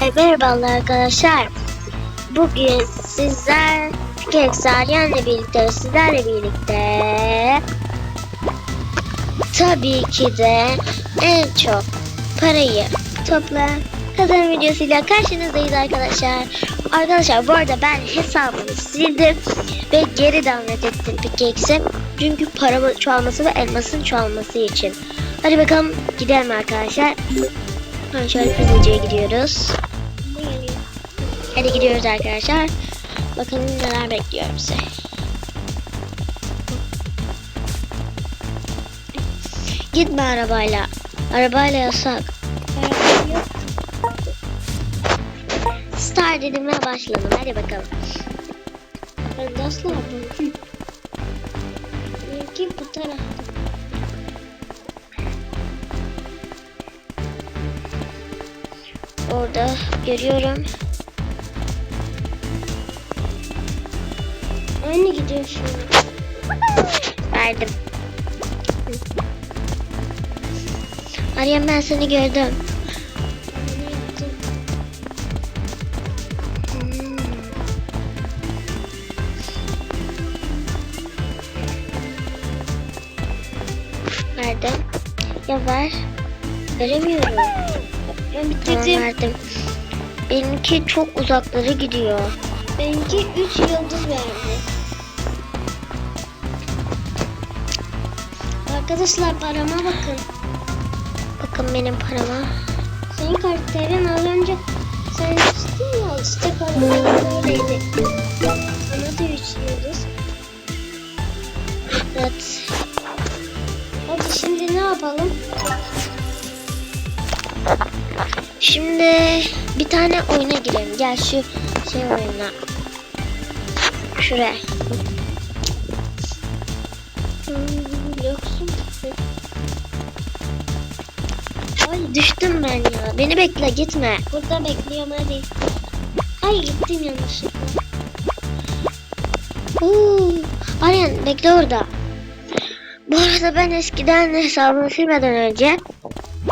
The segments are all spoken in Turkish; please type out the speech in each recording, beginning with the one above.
Merhabalar arkadaşlar. Bugün sizler Pikex Aryan'la birlikte sizlerle birlikte tabii ki de en çok parayı toplayan kazanım videosuyla karşınızdayız arkadaşlar. Arkadaşlar bu arada ben hesabımı sildim ve geri davet ettim Pickax'e. Çünkü paramın çoğalması ve elmasın çoğalması için. Hadi bakalım gidelim arkadaşlar. Şöyle hızlıca gidiyoruz. Hadi gidiyoruz arkadaşlar. Bakalım neler bekliyor bizi. Gitme arabayla. Arabayla yasak. Star dedimle başlayalım. Hadi bakalım. Ben nasıl yapayım? Benimki bu tarafta. Orada görüyorum. Aynı gidiyor an. Verdim. Arayan ben seni gördüm. Verdim. Ya ver. Veremiyorum. Ben Tamam bitirdim. verdim. Benimki çok uzaklara gidiyor. Benimki 3 yıldız verdi. Arkadaşlar parama bakın. Bakın benim parama. Senin karakterin az önce sen içtin ya işte karakterin öyleydi. Bana da 3 yıldız. Evet. Hadi şimdi ne yapalım? Şimdi bir tane oyuna girelim. Gel şu şey oyuna. Şuraya. Hmm, düştüm ben ya. Beni bekle gitme. Burada bekliyorum hadi. Ay gittim yanlışlıkla. Oo, Aryan bekle orada. Bu arada ben eskiden hesabımı silmeden önce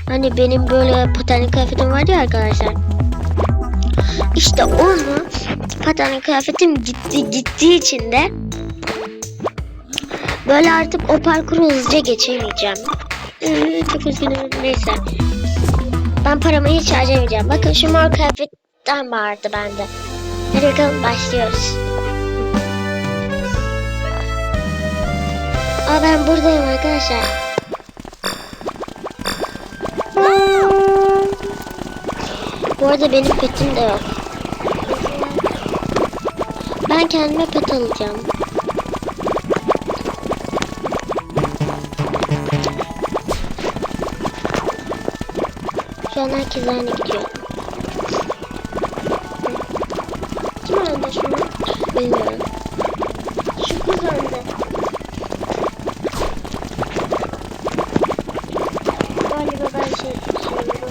hani benim böyle patenli kıyafetim vardı ya arkadaşlar. İşte onu patenli kıyafetim gitti gittiği için de böyle artık o parkuru hızlıca geçemeyeceğim. Ee, çok üzgünüm neyse. Ben paramı hiç harcamayacağım. Bakın şu mor kıyafetten vardı bende. Hadi bakalım başlıyoruz. Aa ben buradayım arkadaşlar. Bu arada benim petim de yok. Ben kendime pet alacağım. Şu an herkes aynı gidiyor. Kim önde şu an? Bilmiyorum. Şu kız önde. Galiba ben şey düşürdüm.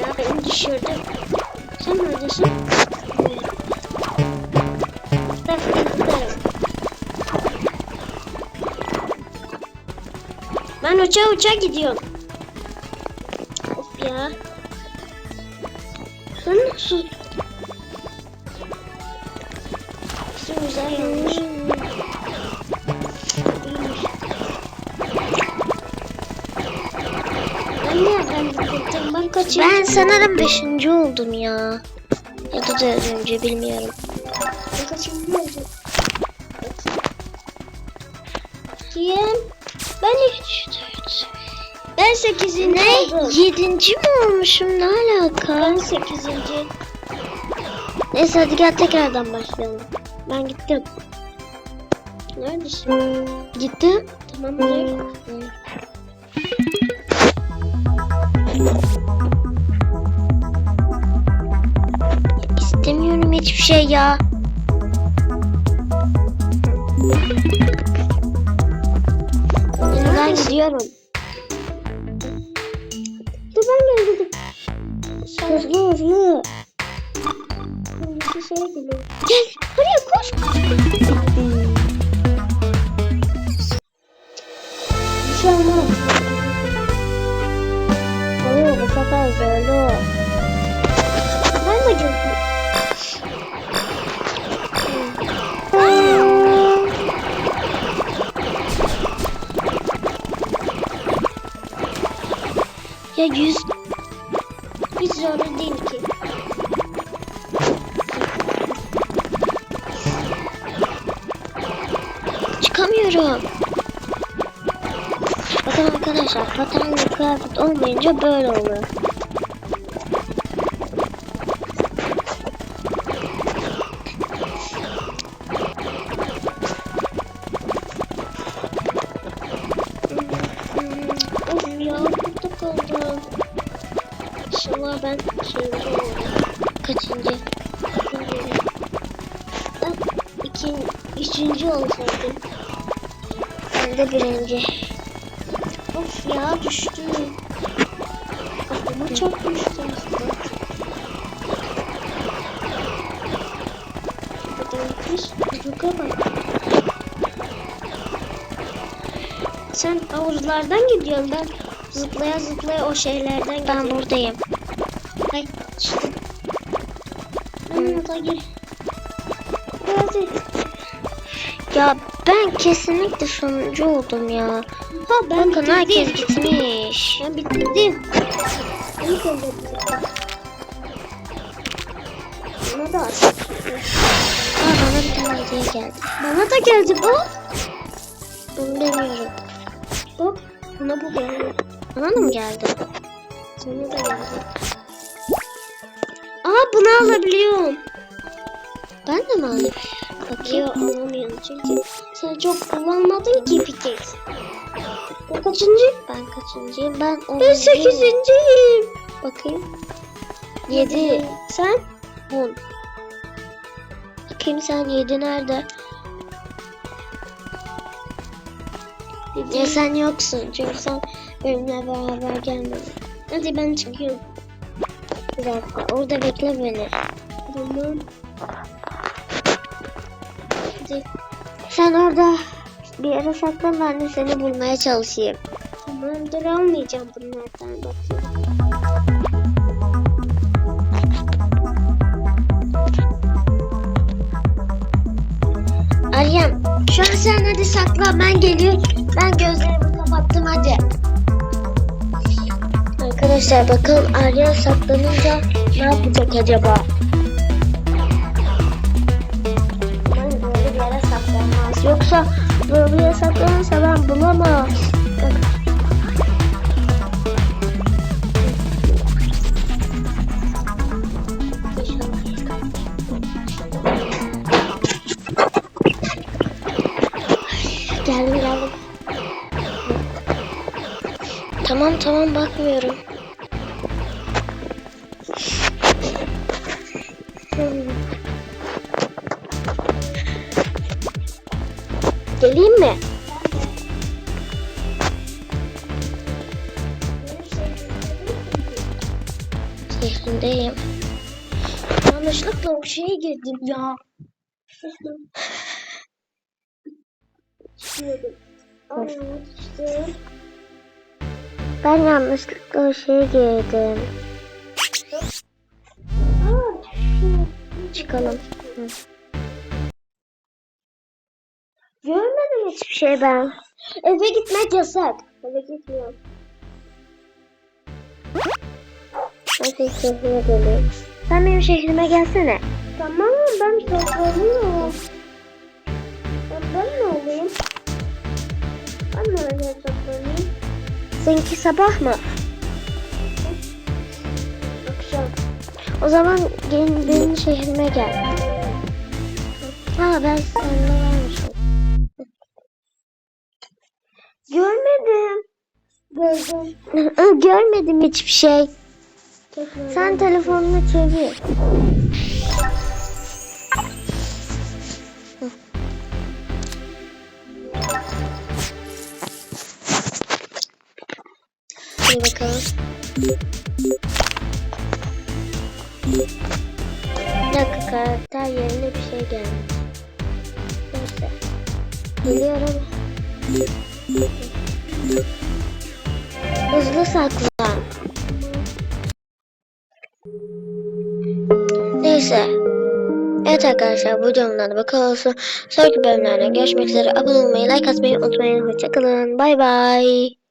Ya beni düşürdü. Sen neredesin? Ben giderim. Ben uça uça gidiyorum. Güzel. Ben nereden bitirdim? Ben kaçıncı? Ben sanırım 5. oldum ya. Ya da dördüncü bilmiyorum. Ben kaçıncı oldum? Kim? Ben hiç... Ben sekizinci Ne? oldum. Yedinci mi olmuşum? Ne alaka? Ben sekizinci. Neyse hadi gel tekrardan başlayalım. Ben gittim. Neredesin? Gittim. Tamam dur. İstemiyorum hiçbir şey ya. Ben gidiyorum. Dur ben geldim. Hızlı hızlı. Bir şey geliyor. Gel buraya koş. Bir şey olmaz. Oluyor bu sefer o. Ben de gördüm. Ya yüz Bakın arkadaşlar patenli kıyafet olmayınca böyle oluyor. İnşallah ben şeyinci olurum. Kaçıncı? Ben iki, üçüncü olsaydım. Ben de birinci. Of ya düştüm. Kafama çarpmıştı aslında. Kız kuruka bak. Sen havuzlardan gidiyorsun ben zıplaya zıplaya o şeylerden Ben gidiyorum. buradayım. Ay düştüm. Anne gir. Ya ben kesinlikle sonuncu oldum ya. Ha ben Bakın bitirdim. herkes gitmiş. Ben bitirdim. İlk önce bitirdim. Bana da aç. Aa, bana bir tane hediye geldi. Bana da geldi bak. Bunu demiyorum. Bak bana bu geldi. Bana da mı geldi? Sana da geldi. Aa bunu alabiliyorum. Ben de mi alayım? Bakayım. Yok alamıyorum çünkü sen çok kullanmadın ki piket. O kaçıncı? Ben kaçıncıyım? Ben Ben onuncuyum. sekizinciyim. Bakayım. Yedi. Sen? On. Bakayım sen yedi nerede? Ya sen yoksun çünkü sen benimle beraber gelmedin. Hadi ben çıkıyorum. Bir dakika orada bekle beni. Tamam. Hadi. Sen orada bir yere saklan ben de seni bulmaya çalışayım. Tamam dur almayacağım bunlardan bakayım. Meryem şu an sen hadi saklan ben geliyorum. Ben gözlerimi kapattım hadi. Arkadaşlar bakalım Arya saklanınca ne yapacak acaba? Yoksa yere saklanırsa ben bulamam. Geldim geldim. Tamam tamam bakmıyorum. Geleyim mi? Şehrindeyim. Yanlışlıkla o şeye girdim ya. Ben yanlışlıkla o şeye girdim. Çıkalım. Hı. Görmedim hiçbir şey ben. Eve gitmek yasak. Eve gitmiyorum. Senin şehrine geleyim. Sen benim şehrime gelsene. Tamam ben saklanıyorum. Ben, ne olayım? Ben nereye saklanayım? Seninki sabah mı? Akşam. O zaman gel, benim şehrime gel. Ha ben seninle Gördüm. Görmedim hiçbir şey. Tekrar Sen telefonunu çevir. Hadi bakalım. Bir dakika karakter yerine bir şey gelmiş. Neyse. Geliyorum. Saklan. Neyse. Evet arkadaşlar bu videomdan da bakın olsun. Sonraki bölümlerde görüşmek üzere. Abone olmayı, like atmayı unutmayın. Hoşçakalın. Bay bay.